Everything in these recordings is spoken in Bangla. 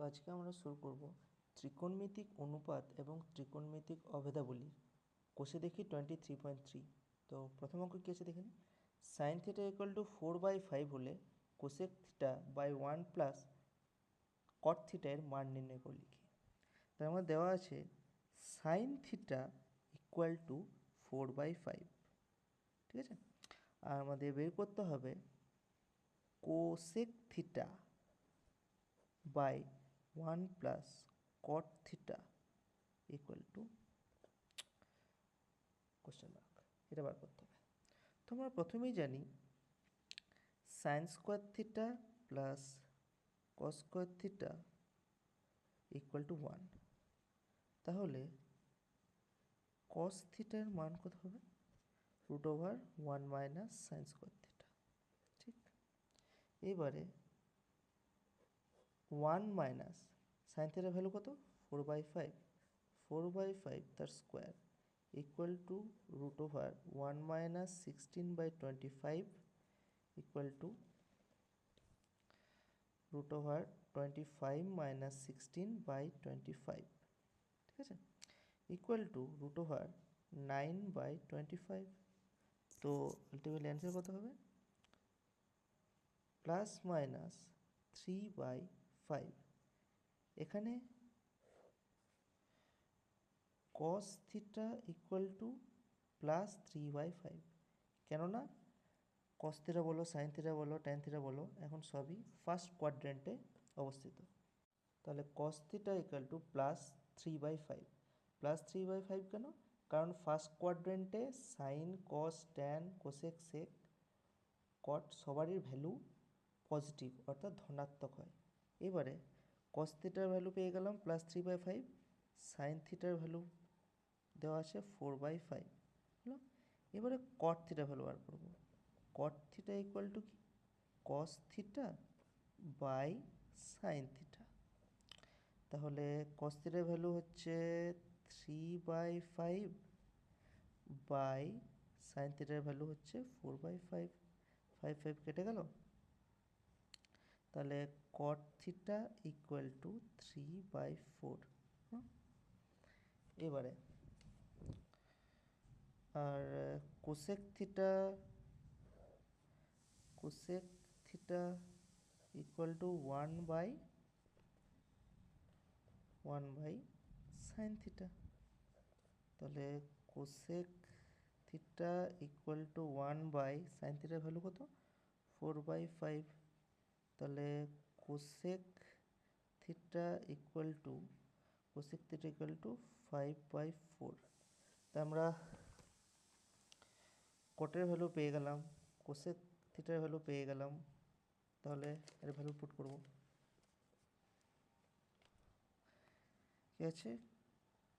তো আজকে আমরা শুরু করব ত্রিকোণমিতিক অনুপাত এবং ত্রিকোণমিতিক অভেদাবলী। কোষে দেখি টোয়েন্টি থ্রি পয়েন্ট থ্রি তো প্রথম অঙ্ক কী আছে দেখে নিই sine theta equal to four by five হলে cosec theta by one plus cot theta এর মান নির্ণয় করে লিখি। তার মধ্যে দেওয়া আছে sine theta equal to four by five ঠিক আছে? আর আমাদের বের করতে হবে cosec theta by one plus cot theta equal to question mark এটা বার করতে হবে। তো আমরা প্রথমেই জানি sine square theta plus cos square theta equal to one তাহলে কস থিটার মান কত হবে? Root over one minus sine square theta ঠিক? এবারে ওয়ান মাইনাস সাইন থিটার ভ্যালু কত? Four by five four by five তার square equal to root over one minus sixteen by twenty five equal to root over twenty five minus sixteen by twenty five ঠিক আছে? Equal to root over nine by twenty five তো আলটিমেটলি অ্যান্সার কত হবে? Plus minus three by five এখানে cos theta equal to plus three by five কেননা কস থিটা বলো সাইন থিটা বলো ট্যান থিটা বলো, এখন সবই ফার্স্ট কোয়াড্রেন্টে অবস্থিত। তাহলে cos theta equal to plus three by five plus three by five কেন? কারণ first কোয়াড্রেন্টে sine cos tan cosec sec cot সবারই ভ্যালু পজিটিভ অর্থাৎ ধনাত্মক হয়। এবারে কস থিটার ভ্যালু পেয়ে গেলাম plus three by five sine থিটার ভ্যালু দেওয়া আছে ফোর বাই ফাইভ হলো? এবারে কট থিটা ভ্যালু বার করব। কট থিটা ইকুয়াল টু কি? Cos theta by sine theta তাহলে কস থিটার ভ্যালু হচ্ছে three by five by sine থিটার ভ্যালু হচ্ছে four by five five five কেটে গেল? তাহলে cot theta equal to three by four এবারে, আর cosec theta cosec theta equal to one by one by sine theta তাহলে cosec theta equal to one by sine থিটার ভ্যালু কত? ফোর বাই ফাইভ তাহলে cosec theta equal to cosec theta equal to five by four তা আমরা কটের ভ্যালু পেয়ে গেলাম কোসেক থিটার ভ্যালু পেয়ে গেলাম, তাহলে এর ভ্যালু পুট করব। ঠিক আছে?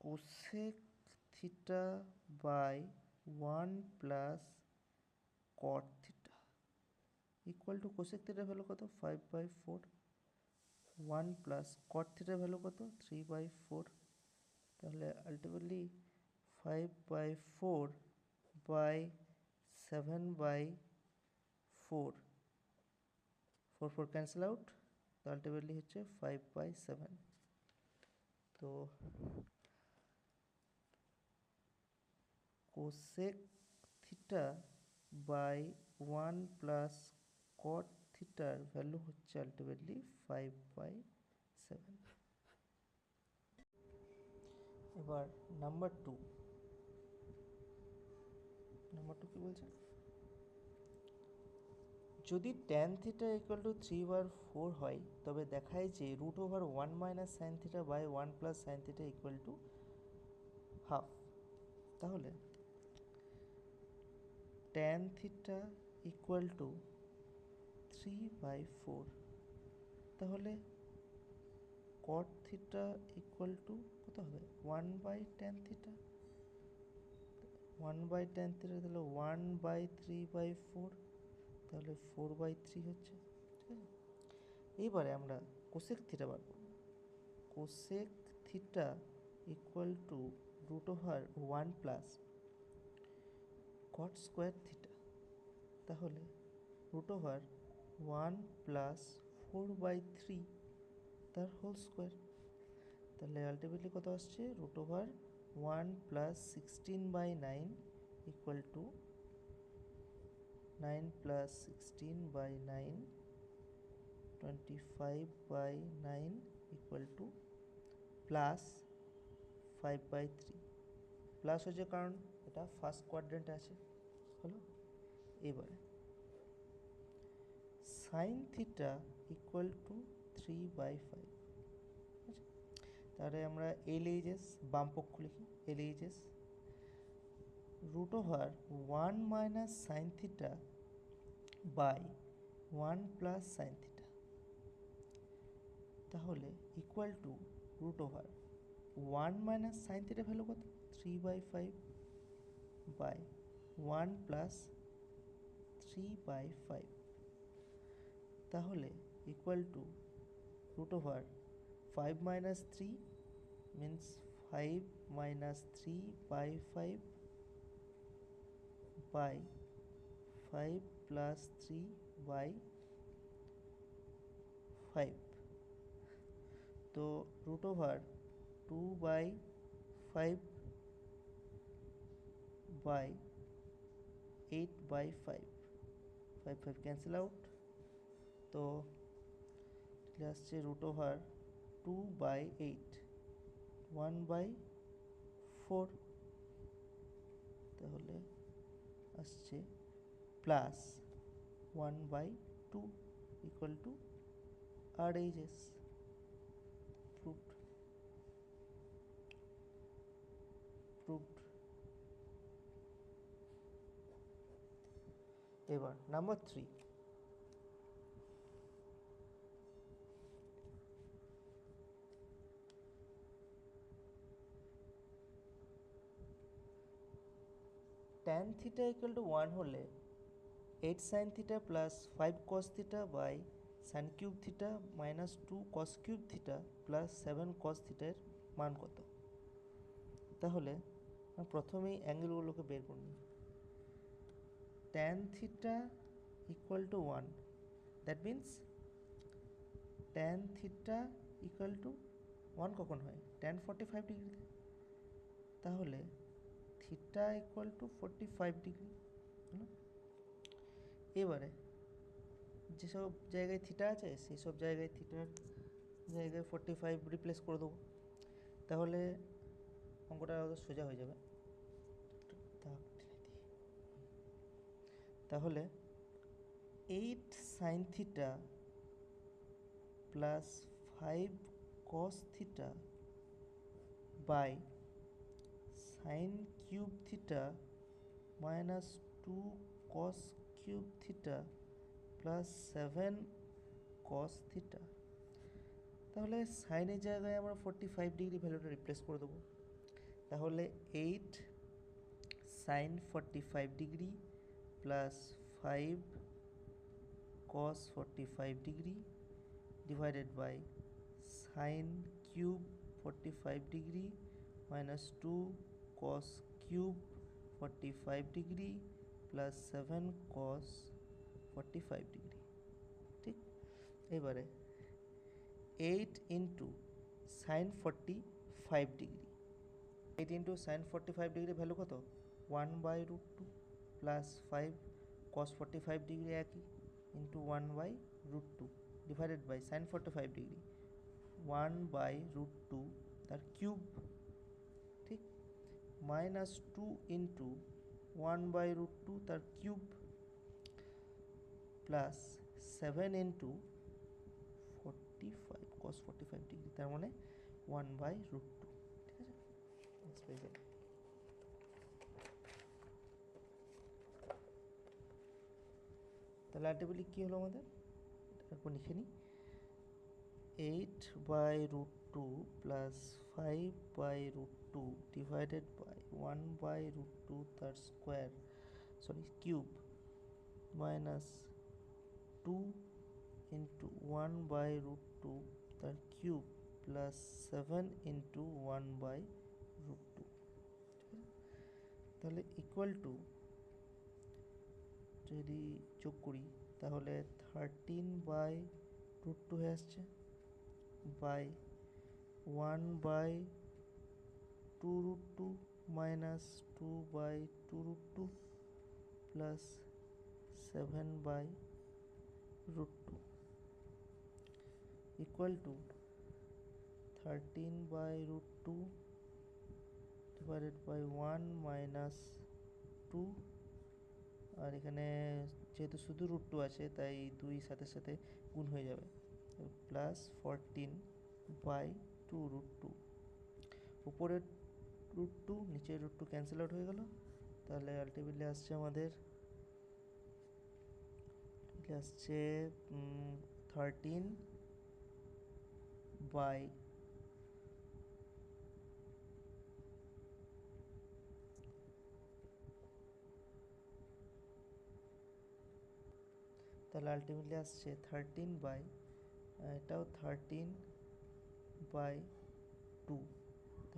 Cosec theta by one plus cot theta equal to cosec থিটার ভ্যালু কত? Five by four one plus cot থিটার ভ্যালু কত? থ্রি বাই ফোর তাহলে ultimately five by four by seven by four four four cancel out তো আলটিমেটলি হচ্ছে ফাইভ বাই সেভেন তো cosec theta by one plus cot থিটার ভ্যালু হচ্ছে আলটিমেটলি ফাইভ বাই সেভেন এবার নাম্বার টু নাম্বার টু কি বলছে? যদি tan theta equal to three bar four হয়, তবে দেখায় যে root over one minus sine theta by one plus sine theta equal to half তাহলে tan theta equal to three by four তাহলে কট থিটা ইকুয়াল টু কত হবে? One by tan theta one by tan theta তাহলে one by three by four তাহলে ফোর বাই থ্রি হচ্ছে। ঠিক আছে? এইবারে আমরা কোসেক থিটা বার করব। Cosec theta equal to root over one plus cot square theta তাহলে root over one plus four by three তার হোল স্কোয়ার। তাহলে আলটিমেটলি কত আসছে? Root over one plus sixteen by nine equal to nine plus sixteen by nine twenty five by nine equal to plus five by three. Plus হচ্ছে কারণ এটা ফার্স্ট কোয়াড্রেন্টে আছে। হলো? এবারে। Sine theta equal to three by five তাহলে আমরা এল এইচএস বাম পক্ষ লিখি L HS root over one minus sine theta by one plus sine theta তাহলে equal to root over one minus sine theta value কত? Three by five by one plus three by five তাহলে equal to root over five minus three means five minus three by five by five plus three by five তো root over two by five by eight by five five five cancel out তো আসছে root over two by eight one by four তাহলে আসছে plus one by two equal to R HS proved proved এবার number three tan theta equal to one হলে eight sine theta plus five cos theta by sine cube theta minus two cos cube theta plus seven cos থিটার মান কত? তাহলে প্রথমেই অ্যাঙ্গেলগুলোকে বের করে নিই। Tan theta equal to one that means tan theta equal to one কখন হয়? ফর্টি ফাইভ ডিগ্রিতে তাহলে theta equal to forty five degree এবারে যেসব জায়গায় থিটা আছে সেই সব জায়গায় থিটার জায়গায় ফোরটি ফাইভ রিপ্লেস করে দেবো। তাহলে অঙ্কটা সোজা হয়ে যাবে। তাহলে eight sine theta plus five cos theta by sine cube theta minus two cos cube theta plus seven cos theta. তাহলে সাইনের জায়গায় আমরা ফোরটি ফাইভ ডিগ্রি ভ্যালুটা রিপ্লেস করে দেবো। তাহলে eight sine forty five degree plus five cos forty five degree divided by sine cube forty five degree minus two cos cube forty five degree plus seven cos forty five degree ঠিক এবারে eight into sine forty five degree eight into sine forty five degree value কত? One by root two plus five cos forty five degree একই। Into one by root two divided by sine forty five degree one by root two তার কিউব ঠিক minus two into one by root two তার cube plus seven into forty five cos forty five degree তার মানে ওয়ান বাই রুট টু ঠিক আছে। তাহলে আলটিমেটলি কী হলো আমাদের? একবার লিখে নিই। Eight by root two plus five by root two divided by one by root two তার square sorry cube minus two into one by root two তার cube plus seven into one by root two তাহলে ইকুয়াল টু যদি যোগ করি, তাহলে থার্টিন বাই রুট টু হয়ে আসছে by one by two root two minus two by two root two plus seven by root two equal to thirteen by root two divided by one minus two আর এখানে যেহেতু শুধু রুট টু আছে, তাই দুই সাথে সাথে গুণ হয়ে যাবে। Plus fourteen by two root two উপরের রুট টু নিচের রুট টু ক্যান্সেল আউট হয়ে গেল। তাহলে আলটিমেটলি আসছে আমাদের আসছে থার্টিন বাই তাহলে আলটিমেটলি আসছে থার্টিন বাই এটাও থার্টিন বাই টু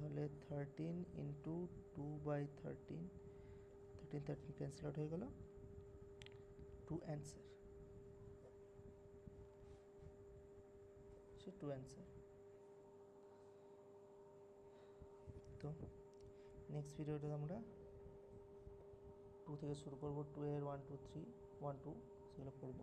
তাহলে thirteen into two by thirteen thirteen thirteen cancel out হয়ে গেল। টু অ্যান্সার সে টু অ্যান্সার তো নেক্সট ভিডিওটা আমরা টু থেকে শুরু করব। টু এর one two three one two সেগুলো করব